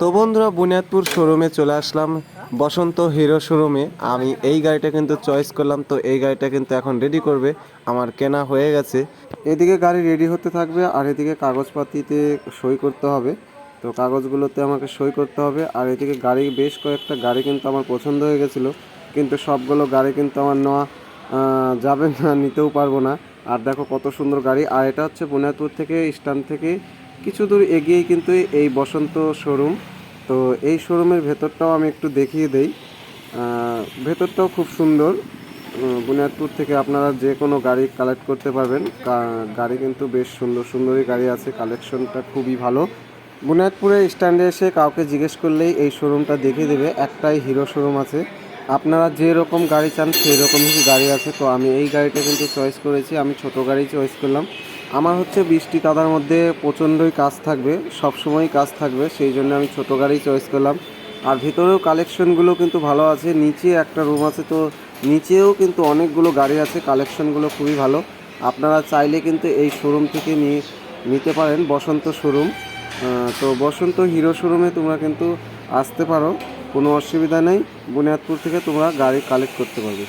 তো বন্ধুরা, বুনিয়াদপুর শোরুমে চলে আসলাম। বসন্ত হিরো শোরুমে আমি এই গাড়িটা কিন্তু চয়েস করলাম, তো এই গাড়িটা কিন্তু এখন রেডি করবে। আমার কেনা হয়ে গেছে। এদিকে গাড়ি রেডি হতে থাকবে, আর এদিকে কাগজপাতিতে সই করতে হবে। তো কাগজগুলোতে আমাকে সই করতে হবে, আর এদিকে গাড়ি, বেশ কয়েকটা গাড়ি কিন্তু আমার পছন্দ হয়ে গেছিল। কিন্তু সবগুলো গাড়ি কিন্তু আমার নেওয়া যাবে না, নিতেও পারব না। আর দেখো কত সুন্দর গাড়ি। আর এটা হচ্ছে বুনিয়াদপুর থেকে স্ট্যান্ড থেকে কিছু দূর এগিয়েই কিন্তু এই বসন্ত শোরুম। তো এই শোরুমের ভেতরটাও আমি একটু দেখিয়ে দেই। ভেতরটাও খুব সুন্দর। বুনিয়াদপুর থেকে আপনারা যে কোনো গাড়ি কালেক্ট করতে পারবেন। গাড়ি কিন্তু বেশ সুন্দর, সুন্দরই গাড়ি আছে। কালেকশনটা খুবই ভালো। বুনিয়াদপুরে স্ট্যান্ডে এসে কাউকে জিজ্ঞেস করলেই এই শোরুমটা দেখিয়ে দেবে। একটাই হিরো শোরুম আছে। আপনারা যে রকম গাড়ি চান, সেই রকমই গাড়ি আছে। তো আমি এই গাড়িটা কিন্তু চয়েস করেছি। আমি ছোট গাড়ি চয়েস করলাম। আমার হচ্ছে বৃষ্টি কাদার মধ্যে প্রচণ্ডই কাজ থাকবে সব সময়ই কাজ থাকবে, সেই জন্য আমি ছোট গাড়ি চয়েস করলাম। আর ভিতরেও কালেকশনগুলো কিন্তু ভালো আছে, নিচে একটা রুম আছে তো নিচেও কিন্তু অনেকগুলো গাড়ি আছে কালেকশনগুলো খুবই ভালো। আপনারা চাইলে কিন্তু এই শোরুম থেকে নিয়ে, নিতে পারেন বসন্ত শোরুম তো বসন্ত হিরো শোরুমে তোমরা কিন্তু আসতে পারো, কোনো অসুবিধা নেই। বুনিয়াদপুর থেকে তোমরা গাড়ি কালেক্ট করতে পারবে।